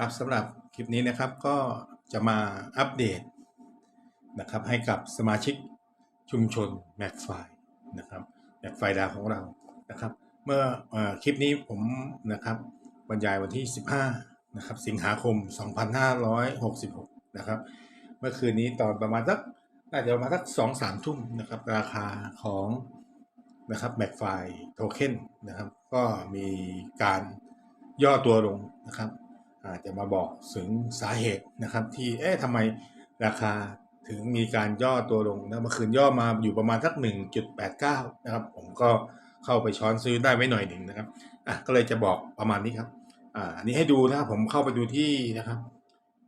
ครับสำหรับคลิปนี้นะครับก็จะมาอัปเดตนะครับให้กับสมาชิกชุมชนแม็กไฟนะครับแม็กไฟดาวของเรานะครับ เมื่อเออคลิปนี้ผมนะครับบรรยายวันที่ 15นะครับสิงหาคม 2566นะครับเมื่อคืนนี้ตอนประมาณสักน่าจะประมาณสักสองสามทุ่มนะครับราคาของนะครับแม็กไฟโทเค็นนะครับก็มีการย่อตัวลงนะครับ อาจจะมาบอกถึงสาเหตุนะครับ ที่เอ๊ะทำไมราคาถึงมีการย่อตัวลงนะเมื่อคืนย่อมาอยู่ประมาณสัก 1.89 นะครับ ผมก็เข้าไปช้อนซื้อได้ไว้หน่อยหนึ่งนะครับอะก็เลยจะบอกประมาณนี้ครับอ่าอันนี้ให้ดูนะครับผมเข้าไปดูที่นะครับ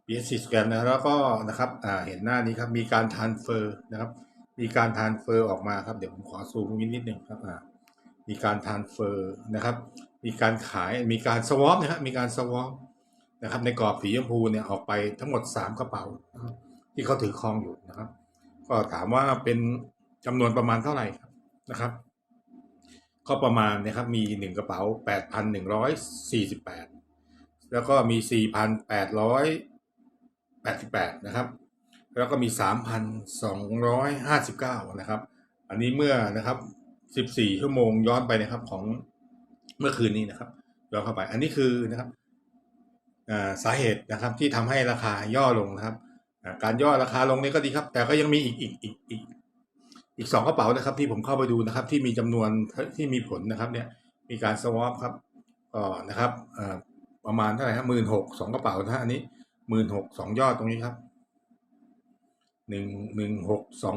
BSC scan นะแล้วก็นะครับอ่าเห็นหน้านี้ครับมีการ transfer นะครับ มีการ transfer ออกมาครับเดี๋ยวผมขอซูมนิดนิดหนึ่งครับอ่ามีการ transfer นะครับ มีการขายมีการ swap นะครับมีการ swap นะครับ ในกรอบสีชมพูเนี่ยออกไปทั้งหมด3กระเป๋าที่เขาถือครองอยู่นะครับ ก็ถามว่าเป็นจำนวนประมาณเท่าไหร่ครับนะครับ ก็ประมาณนะครับมี1กระเป๋า8,148แปดแล้วก็มี4,888นแปดร้อยแปดสิบแปดนะครับ แล้วก็มี3,259นสองร้อยห้าสิบเก้านะครับ อันนี้เมื่อนะครับ14ชั่วโมงย้อนไปนะครับของเมื่อคืนนี้นะครับย้อนเข้าไป อันนี้คือนะครับ สาเหตุนะครับที่ทำให้ราคาย่อลงนะครับ การย่อราคาลงนี่ก็ดีครับ แต่ก็ยังมีอีกอีกอีกอีกอีกสองกระเป๋านะครับ ที่ผมเข้าไปดูนะครับ ที่มีจำนวนที่มีผลนะครับเนี่ยมีการสวอปครับก็นะครับอ่าประมาณเท่าไหร่ครับหมื่นหกสองกระเป๋านะฮะอันนี้หมื่นหกสองยอดตรงนี้ครับหนึ่งหนึ่งหกสอง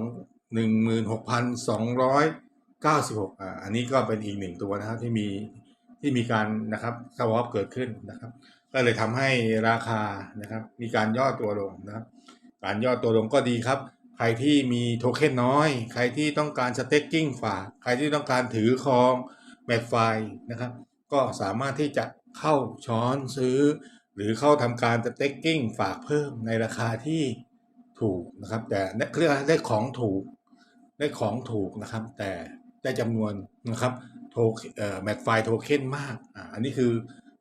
หนึ่งหมื่นหกพันสองร้อยเก้าสิบหกอ่าอันนี้ก็เป็นอีกหนึ่งตัวนะครับที่มีที่มีการนะครับสวอปเกิดขึ้นนะครับ ก็เลยทำให้ราคานะครับมีการย่อตัวลงนะครับ การย่อตัวลงก็ดีครับ ใครที่มีโทเค็นน้อย ใครที่ต้องการสเต็กกิ้งฝากใครที่ต้องการถือครองแมทไฟนะครับ ก็สามารถที่จะเข้าช้อนซื้อ หรือเข้าทำการสเต็กกิ้งฝากเพิ่มในราคาที่ถูกนะครับ แต่เรียกได้ของถูกได้ของถูกนะครับ แต่ได้จำนวนนะครับโทเอ่อแมทไฟโทเค็นมากอ่าอันนี้คือ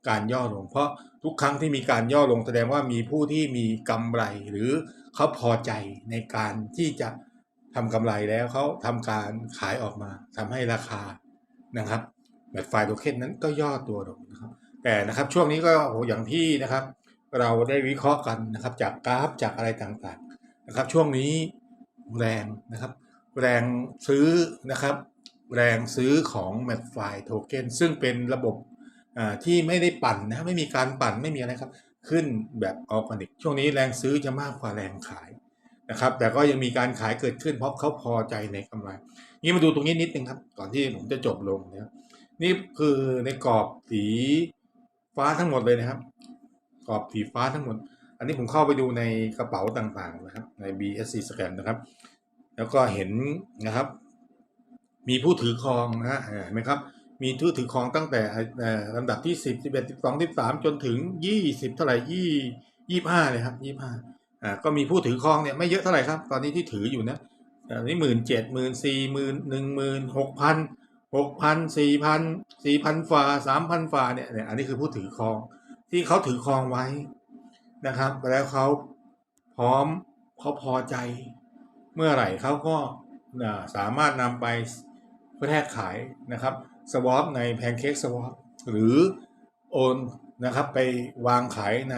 การย่อลง เพราะทุกครั้งที่มีการย่อลงแสดงว่ามีผู้ที่มีกำไรหรือเขาพอใจในการที่จะทำกำไรแล้วเขาทำการขายออกมาทำให้ราคานะครับแมทไฟล์โทเค็นนั้นก็ย่อตัวลงนะครับ แต่นะครับช่วงนี้ก็อย่างที่นะครับ เราได้วิเคราะห์กันนะครับ จากกราฟจากอะไรต่างๆนะครับ ช่วงนี้แรงนะครับ แรงซื้อนะครับ แรงซื้อของแมทไฟโทเค็นซึ่งเป็นระบบ ที่ไม่ได้ปั่นนะไม่มีการปั่นไม่มีอะไรครับ ขึ้นแบบออร์แกนิก ช่วงนี้แรงซื้อจะมากกว่าแรงขายนะครับ แต่ก็ยังมีการขายเกิดขึ้นเพราะเขาพอใจในกำไรนี่มาดูตรงนี้นิดนึงครับ ก่อนที่ผมจะจบลงนะครับนี่คือในกรอบสีฟ้าทั้งหมดเลยนะครับ กรอบสีฟ้าทั้งหมด อันนี้ผมเข้าไปดูในกระเป๋าต่างๆนะครับ ใน BSC scan นะครับ แล้วก็เห็นนะครับ มีผู้ถือครองนะฮะเห็นไหมครับ มีผู้ถือครองตั้งแต่ลำดับที่สิบสิบเอ็ดสิบสองสิบสามจนถึงยี่สิบเท่าไหร่ยี่ยี่ห้าเลยครับยี่ห้าอ่าก็มีผู้ถือครองเนี่ยไม่เยอะเท่าไหร่ครับ ตอนนี้ที่ถืออยู่นะอันนี้หมื่นเจ็ดหมื่นสี่หมื่นหนึ่งหมื่นหกพันหกพันสี่พันสี่พันฝ่าสามพันฝ่าเนี่ยเนี่ยอันนี้คือผู้ถือครอง ที่เขาถือครองไว้นะครับ แล้วเขาพร้อมเขาพอใจ เมื่อไหร่เขาก็สามารถนำไปแพร่ขายนะครับ สวอปในแพนเค้กสวอปหรือโอนนะครับไปวางขายใน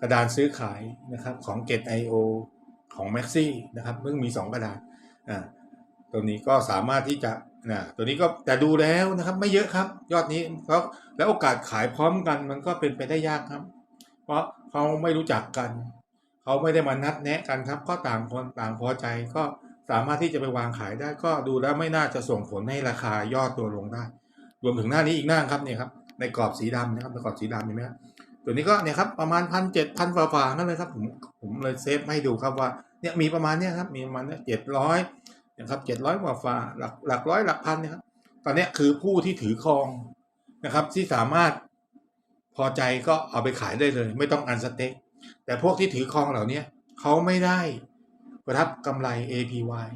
กระดานซื้อขายนะครับของ Get IO ของ Maxi นะครับเพิ่งมี 2 กระดานอ่าตัวนี้ก็สามารถที่จะนะตัวนี้ก็แต่ดูแล้วนะครับไม่เยอะครับ ยอดนี้เพราะแล้วโอกาสขายพร้อมกันมันก็เป็นไปได้ยากครับ เพราะเขาไม่รู้จักกัน เขาไม่ได้มานัดแนะกันครับ ก็ต่างคนต่างพอใจก็ สามารถที่จะไปวางขายได้ก็ดูแล้วไม่น่าจะส่งผลให้ราคาย่อตัวลงได้ รวมถึงหน้านี้อีกหน้าครับเนี่ยครับในกรอบสีดำนะครับในกรอบสีดำเห็นไหมครับตัวนี้ก็เนี่ยครับประมาณพันเจ็ดพันฝ่าๆนั่นเลยครับผมผมเลยเซฟให้ดูครับว่าเนี่ยมีประมาณเนี้ยครับมีประมาณเนี้ยเจ็ดร้อยนะครับเจ็ดร้อยกว่าฝ่าหลักหลักร้อยหลักพันเนี่ยครับตอนนี้คือผู้ที่ถือครองนะครับ ที่สามารถพอใจก็เอาไปขายได้เลย ไม่ต้องอันสเต็กแต่พวกที่ถือครองเหล่านี้เขาไม่ได้ รับกำไร APY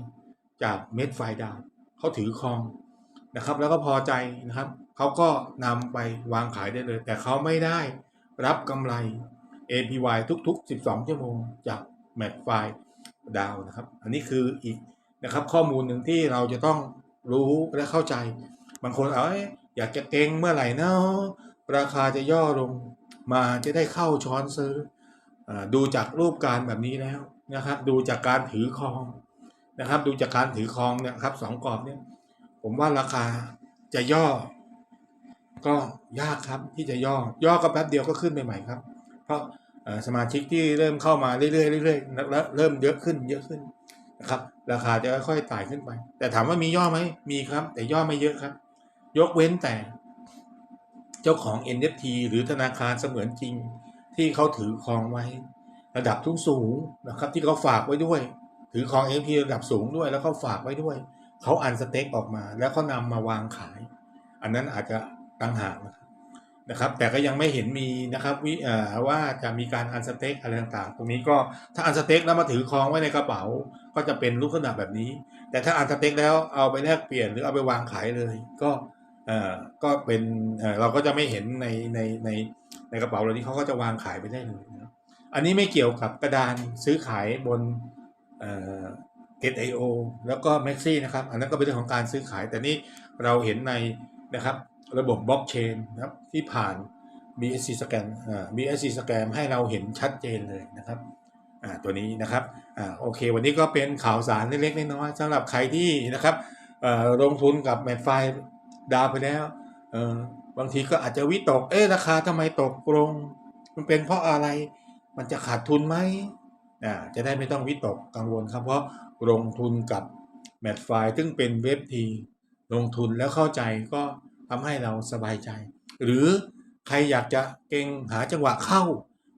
จากเม็ดไฟดาวเขาถือครองนะครับ แล้วก็พอใจนะครับเขาก็นำไปวางขายได้เลย แต่เขาไม่ได้รับกำไร APY ทุก ๆ 12 ชั่วโมงจากแมทไฟดาวนะครับ อันนี้คืออีกนะครับข้อมูลหนึ่งที่เราจะต้องรู้และเข้าใจ บางคนเอาอยอยากจะเก่งเมื่อไหร่เนาะราคาจะย่อลงมาจะได้เข้าช้อนซื้ออดูจากรูปการแบบนี้แล้ว นะครับ ดูจากการถือครองนะครับ ดูจากการถือครองเนี่ยครับสองกรอบเนี่ย ผมว่าราคาจะย่อ ก็ยากครับที่จะย่อ ย่อก็แป๊บเดียวก็ขึ้นใหม่ครับ เพราะสมาชิกที่เริ่มเข้ามาเรื่อยๆเรื่อยๆแล้วเริ่มเยอะขึ้นเยอะขึ้นนะครับ ราคาจะค่อยๆไต่ขึ้นไป แต่ถามว่ามีย่อไหมมีครับ แต่ย่อไม่เยอะครับ ยกเว้นแต่ เจ้าของ NFT หรือธนาคารเสมือนจริงที่เขาถือครองไว้ ระดับทุ่งสูงนะครับ ที่เขาฝากไว้ด้วย ถือครอง NFT ระดับสูงด้วยแล้วเขาฝากไว้ด้วย เขาอันสเต็กออกมา แล้วเขานำมาวางขาย อันนั้นอาจจะต่างหากนะครับนะครับ แต่ก็ยังไม่เห็นมีนะครับวิเอ่อว่าจะมีการอันสเต็กอะไรต่างๆ ตรงนี้ก็ถ้าอันสเต็กแล้วมาถือครองไว้ในกระเป๋า ก็จะเป็นลักษณะแบบนี้ แต่ถ้าอันสเต็กแล้วเอาไปแลกเปลี่ยนหรือเอาไปวางขายเลย ก็เอ่อก็เป็นเอ่อเราก็จะไม่เห็นในในในในกระเป๋าเรานี้เขาก็จะวางขายไปได้เลยนะครับ อันนี้ไม่เกี่ยวกับกระดานซื้อขายบนเอ่อ Get.io แล้วก็ Maxi นะครับ อันนั้นก็เป็นเรื่องของการซื้อขาย แต่นี่เราเห็นในนะครับระบบบล็อกเชนนะครับที่ผ่าน BSC scan อ่า BSC scan ให้เราเห็นชัดเจนเลยนะครับอ่าตัวนี้นะครับอ่าโอเค วันนี้ก็เป็นข่าวสารเล็กๆน้อยๆสำหรับใครที่นะครับเออลงทุนกับแมทไฟดาวไปแล้วเออบางทีก็อาจจะวิตก เอ๊ะราคาทำไมตกลง มันเป็นเพราะอะไร มันจะขาดทุนไหมอ่าจะได้ไม่ต้องวิตกกังวลครับ เพราะลงทุนกับแมทไฟซึ่งเป็นเว็บทีลงทุนแล้วเข้าใจก็ทำให้เราสบายใจ หรือใครอยากจะเก่งหาจังหวะเข้า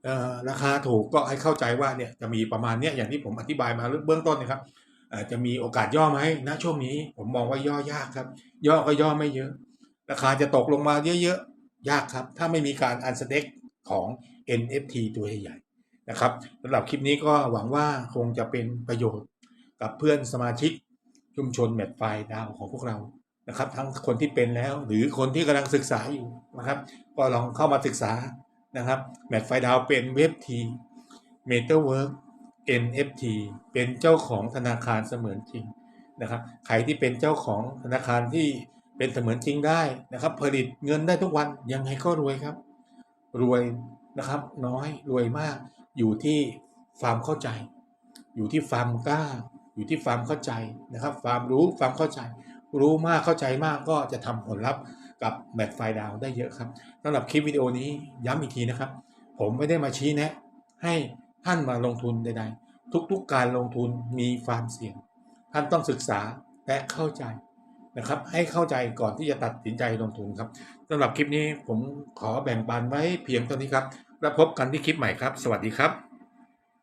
เอ่อราคาถูกก็ให้เข้าใจว่าเนี่ยจะมีประมาณเนี้ยอย่างที่ผมอธิบายมาเบื้องต้นนะครับเอ่อจะมีโอกาสย่อไหมณช่วงนี้ผมมองว่าย่อยากครับ ย่อก็ย่อไม่เยอะ ราคาจะตกลงมาเยอะๆยากครับ ถ้าไม่มีการอันสเต็กของ NFT ตัวใหญ่ นะครับสำหรับคลิปนี้ก็หวังว่าคงจะเป็นประโยชน์กับเพื่อนสมาชิกชุมชนแมทไฟดาวของพวกเรานะครับ ทั้งคนที่เป็นแล้วหรือคนที่กำลังศึกษาอยู่นะครับ ก็ลองเข้ามาศึกษานะครับแมทไฟดาวเป็นเว็บทีเมตาเวิร์ก NFT เป็นเจ้าของธนาคารเสมือนจริงนะครับใครที่เป็นเจ้าของธนาคารที่เป็นเสมือนจริงได้นะครับ ผลิตเงินได้ทุกวันยังไงก็รวยครับ รวยนะครับ น้อยรวยมาก อยู่ที่ความเข้าใจ อยู่ที่ความกล้า อยู่ที่ความเข้าใจนะครับ ความรู้ความเข้าใจ รู้มากเข้าใจมากก็จะทำผลลัพธ์กับแมทไฟดาวได้เยอะครับสำหรับคลิปวิดีโอนี้ย้ำอีกทีนะครับ ผมไม่ได้มาชี้แนะ ให้ท่านมาลงทุนใดๆ ทุกๆการลงทุนมีความเสี่ยง ท่านต้องศึกษาและเข้าใจนะครับ ให้เข้าใจก่อนที่จะตัดสินใจลงทุนครับสำหรับคลิปนี้ผมขอแบ่งปันไว้เพียงเท่านี้ครับ แล้วพบกันที่คลิปใหม่ครับ สวัสดีครับ